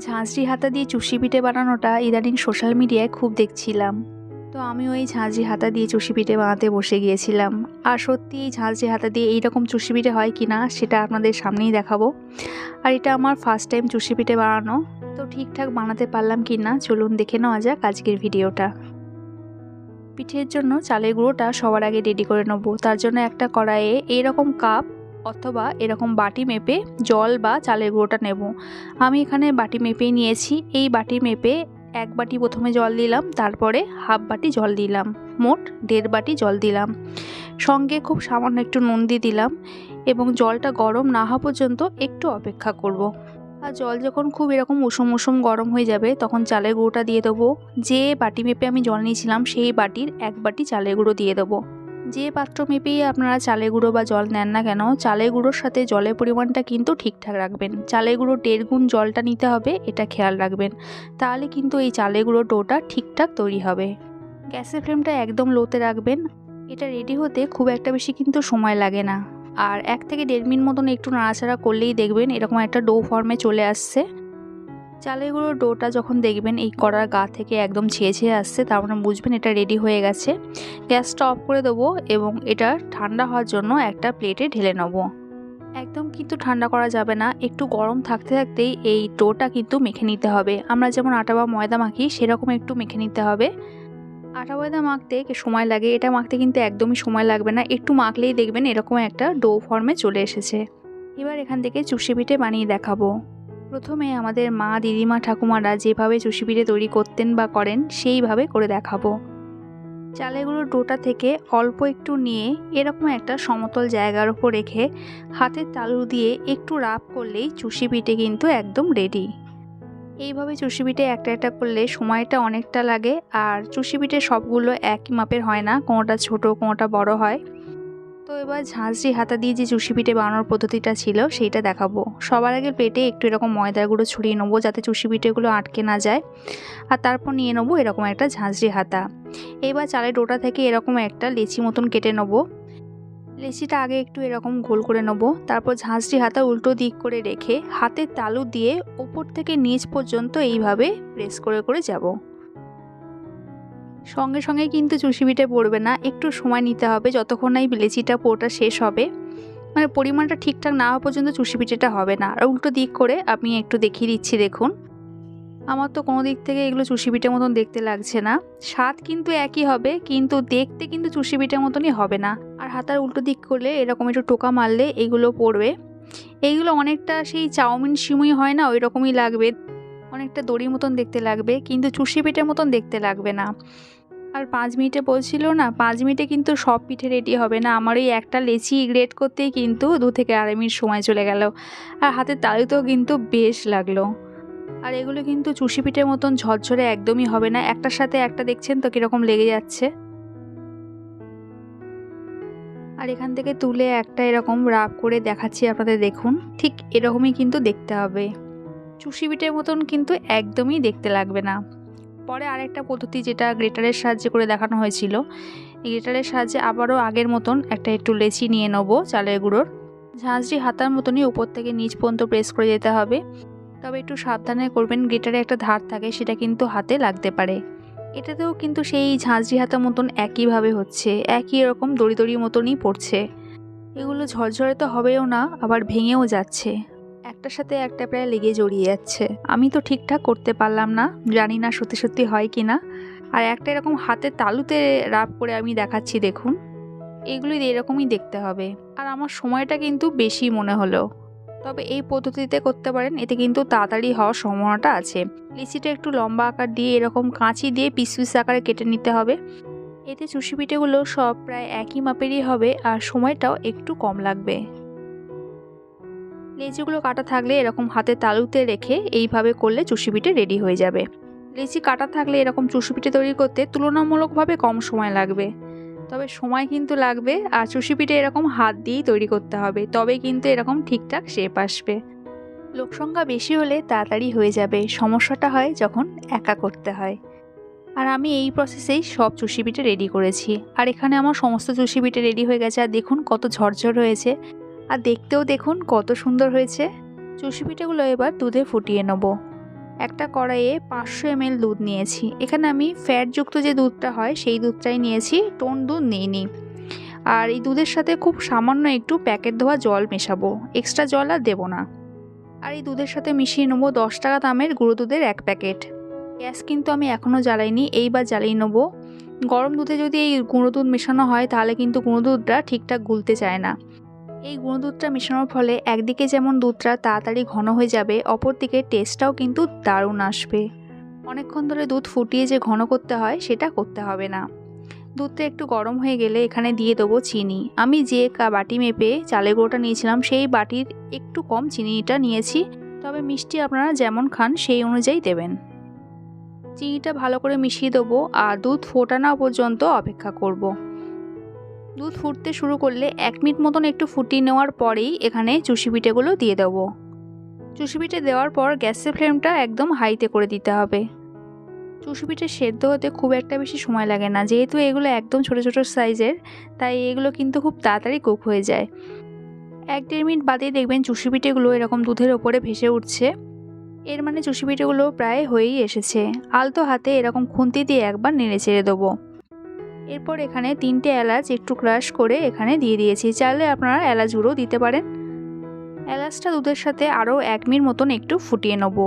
ঝাঁঝরি হাতা দিয়ে চুষি পিঠে বানানোটা ইদানিং সোশ্যাল মিডিয়ায় খুব দেখছিলাম। তো আমি ওই ঝাঁঝরি হাতা দিয়ে চুষি পিঠে বানাতে বসে গিয়েছিলাম। আর সত্যি এই ঝাঁঝরি হাতা দিয়ে এইরকম চুষি পিঠে হয় কি না সেটা আপনাদের সামনেই দেখাবো। আর এটা আমার ফার্স্ট টাইম চুষি পিঠে বানানো। তো ঠিকঠাক বানাতে পারলাম কি না চলুন দেখে নেওয়া যাক আজকের ভিডিওটা। পিঠের জন্য চালের গুঁড়োটা সবার আগে রেডি করে নেব। তার জন্য একটা কড়াইয়ে এইরকম কাপ অথবা এরকম বাটি মেপে জল বা চালের গুঁড়োটা নেব। আমি এখানে বাটি মেপেই নিয়েছি। এই বাটি মেপে এক বাটি প্রথমে জল দিলাম, তারপরে হাফ বাটি জল দিলাম, মোট দেড় বাটি জল দিলাম। সঙ্গে খুব সামান্য একটু নুন দিয়ে দিলাম এবং জলটা গরম না হওয়া পর্যন্ত একটু অপেক্ষা করব। আর জল যখন খুব এরকম উষুম উষুম গরম হয়ে যাবে, তখন চালের গুঁড়োটা দিয়ে দেবো। যে বাটি মেপে আমি জল নিয়েছিলাম, সেই বাটির এক বাটি চালের গুঁড়ো দিয়ে দেবো। যে পাত্র মেপেই আপনারা চালে গুঁড়ো বা জল নেন না কেন চালে গুঁড়োর সাথে জলের পরিমাণটা কিন্তু ঠিকঠাক রাখবেন। চালে গুঁড়ো দেড় গুণ জলটা নিতে হবে, এটা খেয়াল রাখবেন। তাহলে কিন্তু এই চালে গুঁড়ো ডোটা ঠিকঠাক তৈরি হবে। গ্যাসের ফ্লেমটা একদম লোতে রাখবেন। এটা রেডি হতে খুব একটা বেশি কিন্তু সময় লাগে না। আর এক থেকে দেড় মিনিট মতন একটু নাড়াচাড়া করলেই দেখবেন এরকম একটা ডো ফর্মে চলে আসছে। চালের গুঁড়োর ডোটা যখন দেখবেন এই কড়ার গা থেকে একদম ছেয়ে ছেয়ে আসছে, তার মানে বুঝবেন এটা রেডি হয়ে গেছে। গ্যাসটা অফ করে দেবো এবং এটা ঠান্ডা হওয়ার জন্য একটা প্লেটে ঢেলে নেব। একদম কিন্তু ঠান্ডা করা যাবে না, একটু গরম থাকতে থাকতেই এই ডোটা কিন্তু মেখে নিতে হবে। আমরা যেমন আটা বা ময়দা মাখি, সেরকম একটু মেখে নিতে হবে। আটা, ময়দা মাখতে সময় লাগে, এটা মাখতে কিন্তু একদমই সময় লাগবে না। একটু মাখলেই দেখবেন এরকম একটা ডো ফর্মে চলে এসেছে। এবার এখান থেকে চুষি পিঠে বানিয়ে দেখাবো। প্রথমে আমাদের মা দিদিমা ঠাকুমারা যেভাবে চুষি পিঠে তৈরি করতেন বা করেন, সেইভাবে করে দেখাবো। চালেগুলোর ডোটা থেকে অল্প একটু নিয়ে এরকম একটা সমতল জায়গার ওপর রেখে হাতের তালু দিয়ে একটু রাপ করলেই চুষি পিঠে কিন্তু একদম রেডি। এইভাবে চুষি পিঠে একটা একটা করলে সময়টা অনেকটা লাগে, আর চুষি পিঠে সবগুলো একই মাপের হয় না, কোনোটা ছোট, কোনোটা বড় হয়। তো এবার ঝাঁঝরি হাতা দিয়ে যে চুষি পিঠে বানানোর পদ্ধতিটা ছিল, সেইটা দেখাবো। সবার আগে পেটে একটু এরকম ময়দার গুঁড়ো ছড়িয়ে নেব যাতে চুষি পিঠেগুলো আটকে না যায়। আর তারপর নিয়ে নেব এরকম একটা ঝাঁঝরি হাতা। এবার চালের ডোটা থেকে এরকম একটা লেচি মতন কেটে নেব। লেচিটা আগে একটু এরকম গোল করে নেব। তারপর ঝাঁঝরি হাতা উল্টো দিক করে রেখে হাতের তালু দিয়ে ওপর থেকে নিচ পর্যন্ত এইভাবে প্রেস করে করে যাব। সঙ্গে সঙ্গে কিন্তু চুষি পিঠে পড়বে না। একটু সময় নিতে হবে, যতক্ষণ না এই লেচিটা পোটা শেষ হবে। মানে পরিমাণটা ঠিকঠাক না হওয়া পর্যন্ত চুষি পিঠেটা হবে না। আর উল্টো দিক করে আমি একটু দেখিয়ে দিচ্ছি, দেখুন। আমার তো কোনো দিক থেকে এগুলো চুষি মতন দেখতে লাগছে না। স্বাদ কিন্তু একই হবে, কিন্তু দেখতে কিন্তু চুষি পিঠের মতনই হবে না। আর হাতার উল্টো দিক করলে এরকম একটু টোকা মারলে এগুলো পড়বে। এইগুলো অনেকটা সেই চাউমিন সিমুই হয় না, ওই রকমই লাগবে। অনেকটা দড়ির মতন দেখতে লাগবে, কিন্তু চুষি পিঠের মতন দেখতে লাগবে না। আর পাঁচ মিনিটে বলছিল না, পাঁচ মিনিটে কিন্তু সব পিঠে রেডি হবে না। আমার এই একটা লেচি গ্রেট করতেই কিন্তু দু থেকে আড়াই মিনিট সময় চলে গেল। আর হাতের তালুতেও কিন্তু বেশ লাগল। আর এগুলো কিন্তু চুষি পিঠের মতন ঝরঝরে একদমই হবে না। একটার সাথে একটা দেখছেন তো কীরকম লেগে যাচ্ছে? আর এখান থেকে তুলে একটা এরকম রাব করে দেখাচ্ছি আপনাদের দেখুন। ঠিক এরকমই কিন্তু দেখতে হবে। চুষি পিঠের মতন কিন্তু একদমই দেখতে লাগবে না। পরে আরেকটা পদ্ধতি যেটা গ্রেটারের সাহায্যে করে দেখানো হয়েছিল। গ্রেটারের সাহায্যে আবারও আগের মতন একটা একটু লেচি নিয়ে নেব চালের গুঁড়োর। ঝাঁঝরি হাতার মতনই উপর থেকে নিচ পর্যন্ত প্রেস করে যেতে হবে। তবে একটু সাবধানে করবেন, গ্রেটারে একটা ধার থাকে সেটা কিন্তু হাতে লাগতে পারে। এটাতেও কিন্তু সেই ঝাঁঝরি হাতার মতন একইভাবে হচ্ছে, একই রকম দড়ি দড়ি মতনই পড়ছে। এগুলো ঝরঝরে তো হবেও না, আবার ভেঙেও যাচ্ছে। একটার সাথে একটা প্রায় লেগে জড়িয়ে যাচ্ছে। আমি তো ঠিকঠাক করতে পারলাম না, জানি না সত্যি সত্যি হয় কি না আর একটা এরকম হাতে তালুতে রাব করে আমি দেখাচ্ছি, দেখুন। এগুলি এরকমই দেখতে হবে। আর আমার সময়টা কিন্তু বেশি মনে হলো। তবে এই পদ্ধতিতে করতে পারেন, এতে কিন্তু তাড়াতাড়ি হওয়ার সম্ভাবনাটা আছে। লিচিটা একটু লম্বা আকার দিয়ে, এরকম কাঁচি দিয়ে পিস পিস আকারে কেটে নিতে হবে। এতে চুষি পিঠেগুলো সব প্রায় একই মাপেরই হবে, আর সময়টাও একটু কম লাগবে। লেচিগুলো কাটা থাকলে এরকম হাতে তালুতে রেখে এইভাবে করলে চুষি পিঠে রেডি হয়ে যাবে। লেচি কাটা থাকলে এরকম চুষি পিঠে তৈরি করতে তুলনামূলকভাবে কম সময় লাগবে। তবে সময় কিন্তু লাগবে আর চুষি পিঠে এরকম হাত দিয়েই তৈরি করতে হবে, তবে কিন্তু এরকম ঠিকঠাক শেপ আসবে। লোকসংখ্যা বেশি হলে তাড়াতাড়ি হয়ে যাবে, সমস্যাটা হয় যখন একা করতে হয়। আর আমি এই প্রসেসেই সব চুষি পিঠে রেডি করেছি। আর এখানে আমার সমস্ত চুষি পিঠে রেডি হয়ে গেছে, আর দেখুন কত ঝরঝর হয়েছে। আর দেখতেও দেখুন কত সুন্দর হয়েছে। চুষি পিঠেগুলো এবার দুধে ফুটিয়ে নেব। একটা কড়াইয়ে পাঁচশো এমএল দুধ নিয়েছি। এখানে আমি ফ্যাটযুক্ত যে দুধটা হয়, সেই দুধটাই নিয়েছি, টোন দুধ নিইনি। আর এই দুধের সাথে খুব সামান্য একটু প্যাকেট ধোয়া জল মেশাবো। এক্সট্রা জল আর দেবো না। আর এই দুধের সাথে মিশিয়ে নেব দশ টাকা দামের গুঁড়ো দুধের এক প্যাকেট। গ্যাস কিন্তু আমি এখনও জ্বালাইনি, এইবার জ্বালিয়ে নেব। গরম দুধে যদি এই গুঁড়ো দুধ মেশানো হয়, তাহলে কিন্তু গুঁড়ো দুধটা ঠিকঠাক গুলতে চায় না। এই গুঁড়ো দুধটা মেশানোর ফলে একদিকে যেমন দুধটা তাড়াতাড়ি ঘন হয়ে যাবে, অপরদিকে টেস্টটাও কিন্তু দারুণ আসবে। অনেকক্ষণ ধরে দুধ ফুটিয়ে যে ঘন করতে হয়, সেটা করতে হবে না। দুধটা একটু গরম হয়ে গেলে এখানে দিয়ে দেবো চিনি। আমি যে কা বাটি মেপে চালের গুঁড়োটা নিয়েছিলাম, সেই বাটির একটু কম চিনিটা নিয়েছি। তবে মিষ্টি আপনারা যেমন খান, সেই অনুযায়ী দেবেন। চিনিটা ভালো করে মিশিয়ে দেবো আর দুধ ফোটানো পর্যন্ত অপেক্ষা করব। দুধ ফুটতে শুরু করলে এক মিনিট মতন একটু ফুটিয়ে নেওয়ার পরেই এখানে চুষি পিঠেগুলো দিয়ে দেবো। চুষি পিঠে দেওয়ার পর গ্যাসের ফ্লেমটা একদম হাইতে করে দিতে হবে। চুষি পিঠে সেদ্ধ হতে খুব একটা বেশি সময় লাগে না, যেহেতু এগুলো একদম ছোটো ছোটো সাইজের, তাই এগুলো কিন্তু খুব তাড়াতাড়ি কুক হয়ে যায়। এক দেড় মিনিট বাদেই দেখবেন চুষি পিঠেগুলো এরকম দুধের ওপরে ভেসে উঠছে। এর মানে চুষি পিঠেগুলো প্রায় হয়েই এসেছে। আলতো হাতে এরকম খুন্তি দিয়ে একবার নেড়ে চেড়ে দেবো। এরপর এখানে তিনটে এলাচ একটু ক্রাশ করে এখানে দিয়ে দিয়েছি। চাইলে আপনারা এলাচ গুঁড়ো দিতে পারেন। এলাচটা দুধের সাথে আরও এক মিনিট মতন একটু ফুটিয়ে নেব।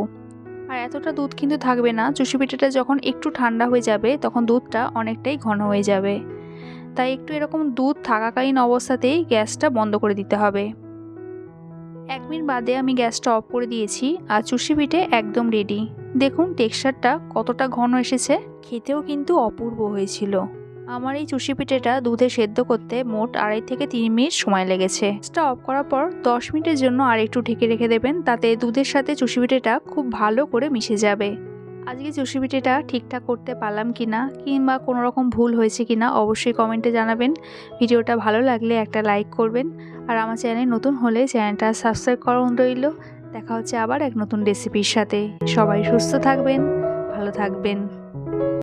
আর এতটা দুধ কিন্তু থাকবে না। চুষি পিঠাটা যখন একটু ঠান্ডা হয়ে যাবে, তখন দুধটা অনেকটাই ঘন হয়ে যাবে। তাই একটু এরকম দুধ থাকাকালীন অবস্থাতেই গ্যাসটা বন্ধ করে দিতে হবে। এক মিনিট বাদে আমি গ্যাসটা অফ করে দিয়েছি আর চুষি পিঠে একদম রেডি দেখুন টেক্সচারটা কতটা ঘন এসেছে। খেতেও কিন্তু অপূর্ব হয়েছিল। আমার এই চুষি পিঠেটা দুধে সেদ্ধ করতে মোট আড়াই থেকে তিন মিনিট সময় লেগেছে। গ্যাসটা অফ করার পর দশ মিনিটের জন্য আর একটু ঢেকে রেখে দেবেন, তাতে দুধের সাথে চুষি পিঠেটা খুব ভালো করে মিশে যাবে। আজকে চুষি পিঠেটা ঠিকঠাক করতে পারলাম কি না কিংবা কোনো রকম ভুল হয়েছে কি না অবশ্যই কমেন্টে জানাবেন। ভিডিওটা ভালো লাগলে একটা লাইক করবেন, আর আমার চ্যানেল নতুন হলে চ্যানেলটা সাবস্ক্রাইব করা রইল। দেখা হচ্ছে আবার এক নতুন রেসিপির সাথে। সবাই সুস্থ থাকবেন, ভালো থাকবেন।